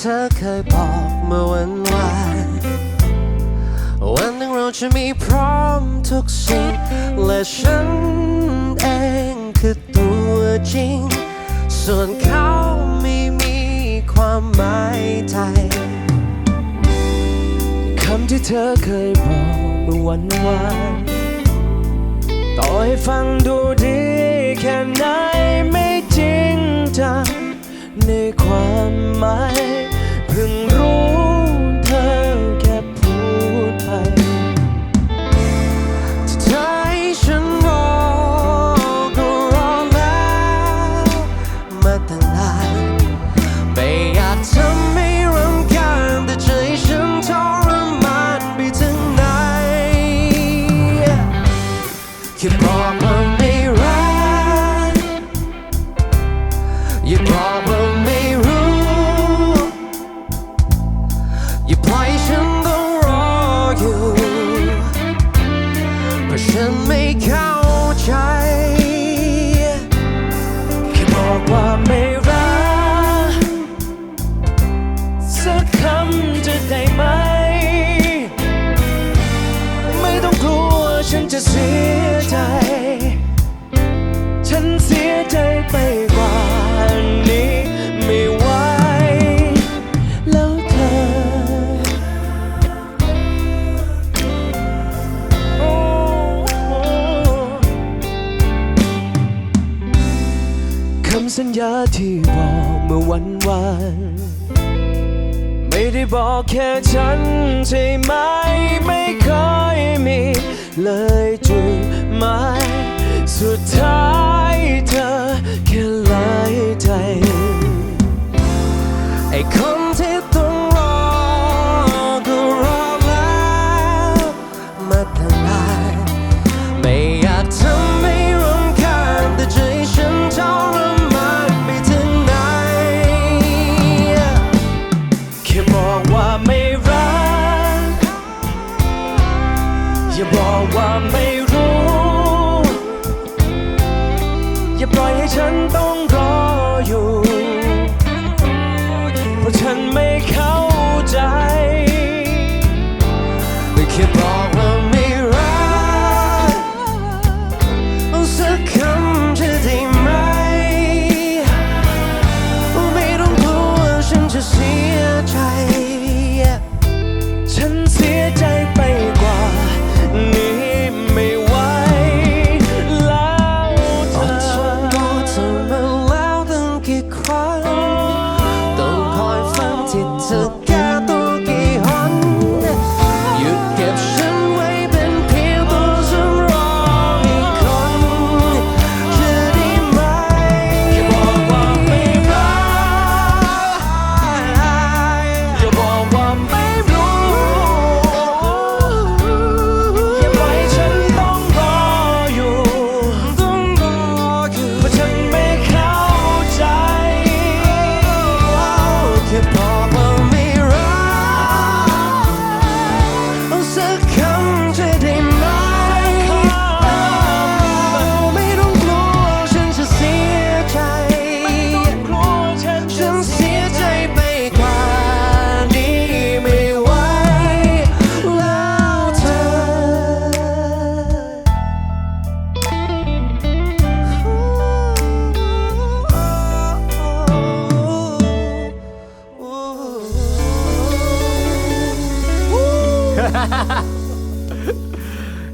เธอเคยบอกเมื่อวันวานวันหนึ่งเราจะมีพร้อมทุกสิ่ง และฉันเองคือตัวจริง ส่วนเขาไม่มีความหมายไทยคำที่เธอเคยบอกเมื่อวันวานต่อให้ฟังดูดีแค่ไหนไม่จริงจังในความหมาย เพราะฉันไม่เข้าใจแค่บอกว่าไม่รักสักคำจะได้ไหม ไม่ต้องกลัวฉันจะเสียใจ ฉันเสียใจไป สัญญาที่บอกเมื่อวันวานไม่ได้บอกแค่ฉันใช่ไหมไม่เคยมี เลยจุดหมายสุดท้ายเธอแค่ลายใจไอ้คน อย่าบอกว่าไม่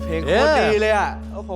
เพลงโคตรดีเลยอะ โอ้โห